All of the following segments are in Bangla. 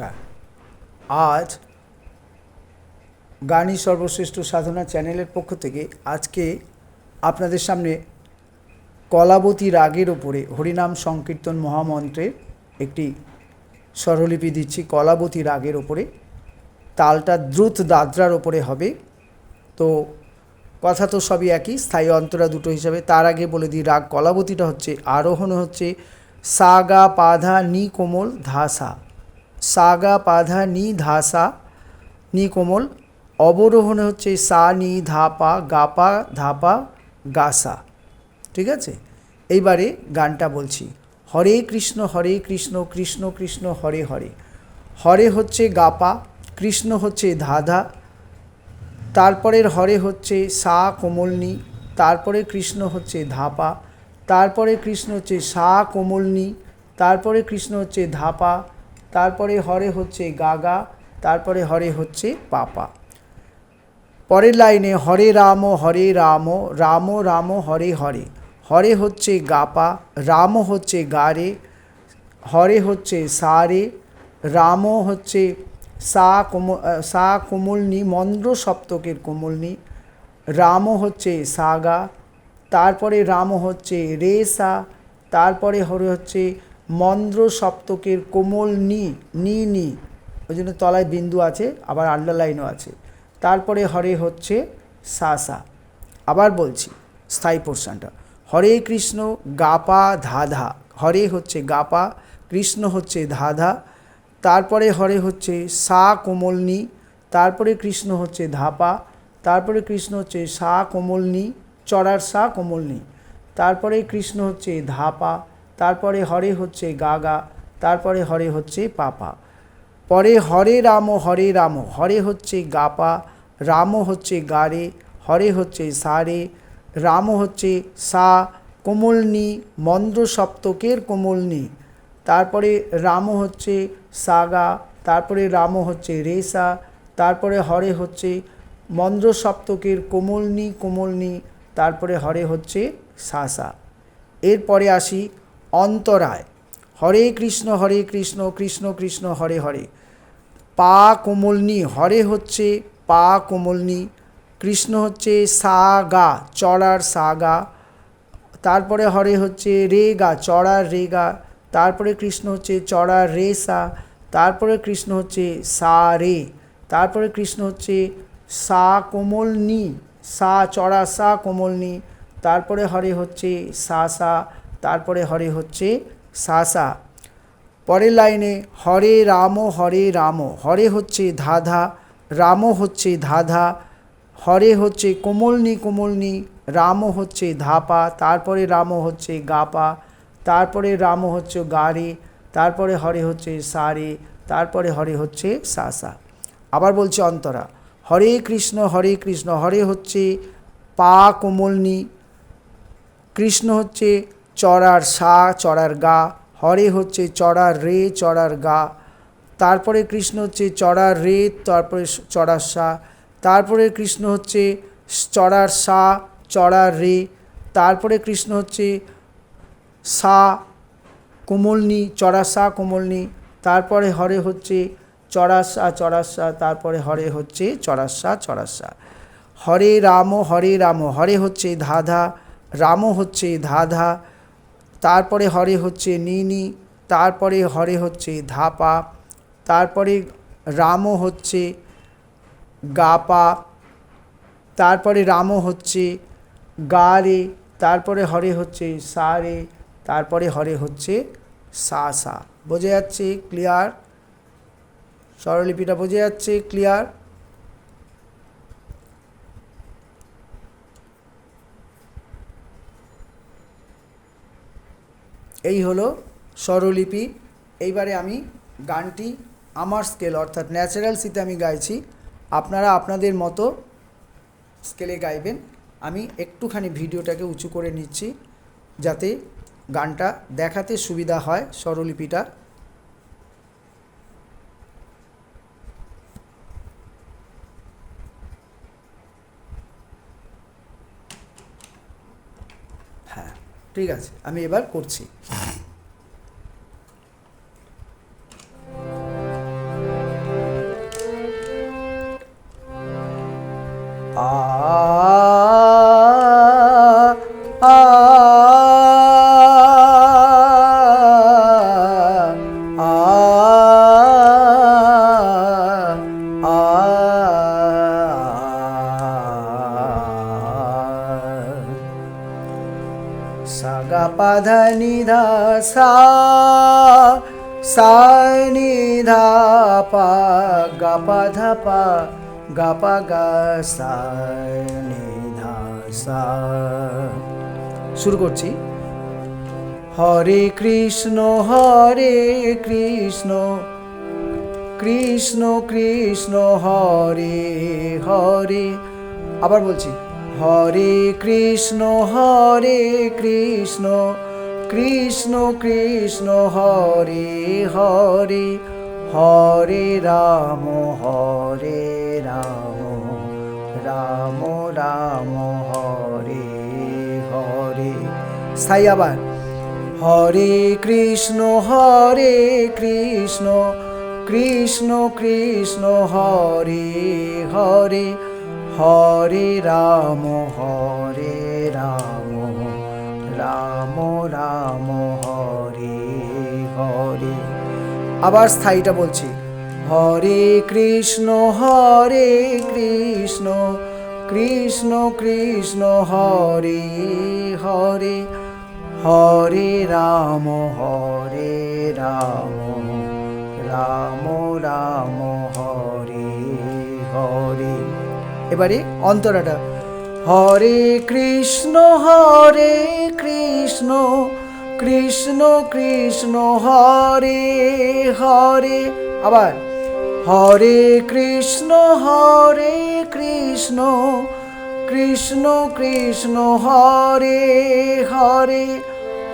নমস্কার। আজ গানই সর্বশ্রেষ্ঠ সাধনা চ্যানেলের পক্ষ থেকে আজকে আপনাদের সামনে কলাবতী রাগের ওপরে হরিনাম সংকীর্তন মহামন্ত্রের একটি স্বরলিপি দিচ্ছি। কলাবতী রাগের ওপরে। তালটা দ্রুত দাদরার ওপরে হবে। তো কথা তো সবই একই, স্থায়ী অন্তরা দুটো হিসাবে। তার আগে বলে দিই, রাগ কলাবতীটা হচ্ছে, আরোহণ হচ্ছে, সাগা পাধা নি কোমল ধাসা। সাগা পাধা নি ধাসা, নি কোমল, অবরোহণে হচ্ছে সা, নি ধাপা গাপা ধাপা গাসা ঠিক আছে? এইবারে গানটা বলছি। হরে কৃষ্ণ হরে কৃষ্ণ কৃষ্ণ কৃষ্ণ, হরে হরে। হরে হচ্ছে গাপা কৃষ্ণ হচ্ছে ধাধা তারপরের হরে হচ্ছে সা কোমলনি তারপরে কৃষ্ণ হচ্ছে ধাপা তারপরে কৃষ্ণ হচ্ছে সা কোমলনি তারপরে কৃষ্ণ হচ্ছে ধাপা তারপরে হরে হচ্ছে গাগা, তারপরে হরে হচ্ছে পাপা। পরের লাইনে হরে রাম হরে রাম রাম রাম, হরে হরে। হরে হচ্ছে গাপা, রাম হচ্ছে গারে, হরে হচ্ছে সারে, রাম হচ্ছে সা কোম, সা কোমলনি, মন্দ্র সপ্তকের কোমলনি, রাম হচ্ছে সাগা, তারপরে রাম হচ্ছে রে সা তারপরে হরে হচ্ছে মন্দ্র সপ্তকের কোমল নি নি নি। ওই জন্য তলায় বিন্দু আছে, আবার আন্ডারলাইনও আছে। তারপরে হরে হচ্ছে সা সা। আবার বলছি, স্থায়ী পোর্শনটা হরে কৃষ্ণ গাপা ধাধা হরে হচ্ছে গাপা কৃষ্ণ হচ্ছে ধাধা তারপরে হরে হচ্ছে সা কোমলনি তারপরে কৃষ্ণ হচ্ছে ধাপা তারপরে কৃষ্ণ হচ্ছে সা কোমলনি চড়ার সা কোমলনি তারপরে কৃষ্ণ হচ্ছে ধাপা তারপরে হরে হচ্ছে গাগা, তারপরে হরে হচ্ছে পাপা। পরে হরে রাম হরে রাম, হরে হচ্ছে গাপা, রাম হচ্ছে গারে, হরে হচ্ছে সারে, রাম হচ্ছে সা, কোমলনি মন্দ্র সপ্তকের কোমলনি। তারপরে রাম হচ্ছে সাগা, তারপরে রাম হচ্ছে রেসা, তারপরে হরে হচ্ছে মন্দ্র সপ্তকের কোমলনি কোমলনি, তারপরে হরে হচ্ছে সাসা। এরপরে আসি অন্তরায়। হরে কৃষ্ণ হরে কৃষ্ণ কৃষ্ণ কৃষ্ণ, হরে হরে। পা কোমলনি, হরে হচ্ছে পা কোমলনি, কৃষ্ণ হচ্ছে সা গা চড়ার সা গা তারপরে হরে হচ্ছে রে গা চড়ার রে গা তারপরে কৃষ্ণ হচ্ছে চড়ার রে সা তারপরে কৃষ্ণ হচ্ছে সা রে, তারপরে কৃষ্ণ হচ্ছে সা কোমল নি সা চড়া সা কোমল নি তারপরে হরে হচ্ছে সা সা তারপরে হরে হচ্ছে সা সা। পরের লাইনে হরে রাম হরে রাম। হরে হচ্ছে ধাধা, রাম হচ্ছে ধাধা। হরে হচ্ছে কোমলনি কোমলনি। রাম হচ্ছে ধাপা, তারপরে রাম হচ্ছে গাপা। তারপরে রাম হচ্ছে গারে তারপরে হরে হচ্ছে সারে, তারপরে হরে হচ্ছে সাসা আবার বলছে অন্তরা। হরে কৃষ্ণ হরে কৃষ্ণ। হরে হচ্ছে পা কোমলনি। কৃষ্ণ হচ্ছে চড়ার সা, চড়ার গা, হরে হচ্ছে চড়ার রে, চড়ার গা। তারপরে কৃষ্ণ হচ্ছে চড়ার রে, তারপরে চড়ার সা। তারপরে কৃষ্ণ হচ্ছে চড়ার সা, চড়ার রে। তারপরে কৃষ্ণ হচ্ছে সা, কোমলনি চড়াসা কোমলনি। তারপরে হরে হচ্ছে চড়াসা চড়াসা তারপরে হরে হচ্ছে চড়াসা চড়াসা হরে রাম হরে রাম। হরে হচ্ছে ধাধা, রাম হচ্ছে ধাধা। তারপরে হরে হচ্ছে নিনি, তারপরে হরে হচ্ছে ধাপা, তারপরে রামও হচ্ছে গাপা, তারপরে রামও হচ্ছে গা রে তারপরে হরে হচ্ছে সা রে তারপরে হরে হচ্ছে সা সা বোঝা যাচ্ছে? ক্লিয়ার স্বরলিপিটা বোঝা যাচ্ছে? ক্লিয়ার এই হলো স্বরলিপি। এইবারে আমি গানটি আমার স্কেল অর্থাৎ ন্যাচারাল সিতে আমি গাইছি। আপনারা আপনাদের মতো স্কেলে গাইবেন। আমি একটুখানি ভিডিওটাকে উঁচু করে নিচ্ছি যাতে গানটা দেখাতে সুবিধা হয় স্বরলিপিটা। হ্যাঁ। ঠিক আছে আমি এবার করছি। সা সা নি ধা পা গা পা ধা পা গা গা সা নি ধা সা শুরু করছি। হরে কৃষ্ণ হরে কৃষ্ণ কৃষ্ণ কৃষ্ণ, হরে হরে। আবার বলছি। হরে কৃষ্ণ হরে কৃষ্ণ কৃষ্ণ কৃষ্ণ, হরে হরে হরে রাম হরে রাম রাম রাম, হরে হরে। স্থায়ী আবার। হরে কৃষ্ণ হরে কৃষ্ণ কৃষ্ণ কৃষ্ণ, হরে হরে হরে রাম হরে রাম রাম রাম, হরে হরে। আবার স্থায়ীটা বলছি। হরে কৃষ্ণ হরে কৃষ্ণ কৃষ্ণ কৃষ্ণ, হরে হরে। হরে রাম হরে রাম রাম রাম, হরে এবারে অন্তরাটা। হরে কৃষ্ণ হরে কৃষ্ণ কৃষ্ণ কৃষ্ণ, হরে হরে। আবার, হরে কৃষ্ণ হরে কৃষ্ণ কৃষ্ণ কৃষ্ণ, হরে হরে।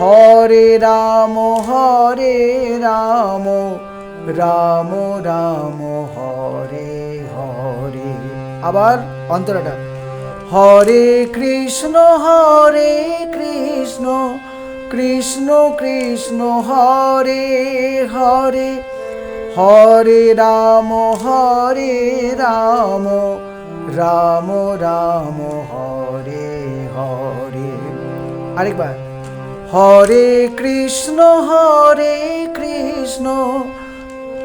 হরে রাম হরে রাম রাম রাম। আবার অন্তরাটা। হরে কৃষ্ণ হরে কৃষ্ণ কৃষ্ণ কৃষ্ণ, হরে হরে হরে রাম হরে রাম রাম রাম, হরে হরে। আরেকবার। হরে কৃষ্ণ হরে কৃষ্ণ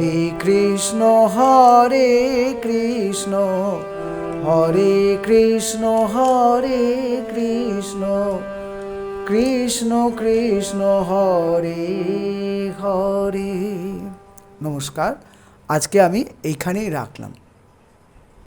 হরে কৃষ্ণ হরে কৃষ্ণ হরে কৃষ্ণ হরে কৃষ্ণ কৃষ্ণ কৃষ্ণ, হরে হরে। নমস্কার, আজকে আমি এইখানেই রাখলাম।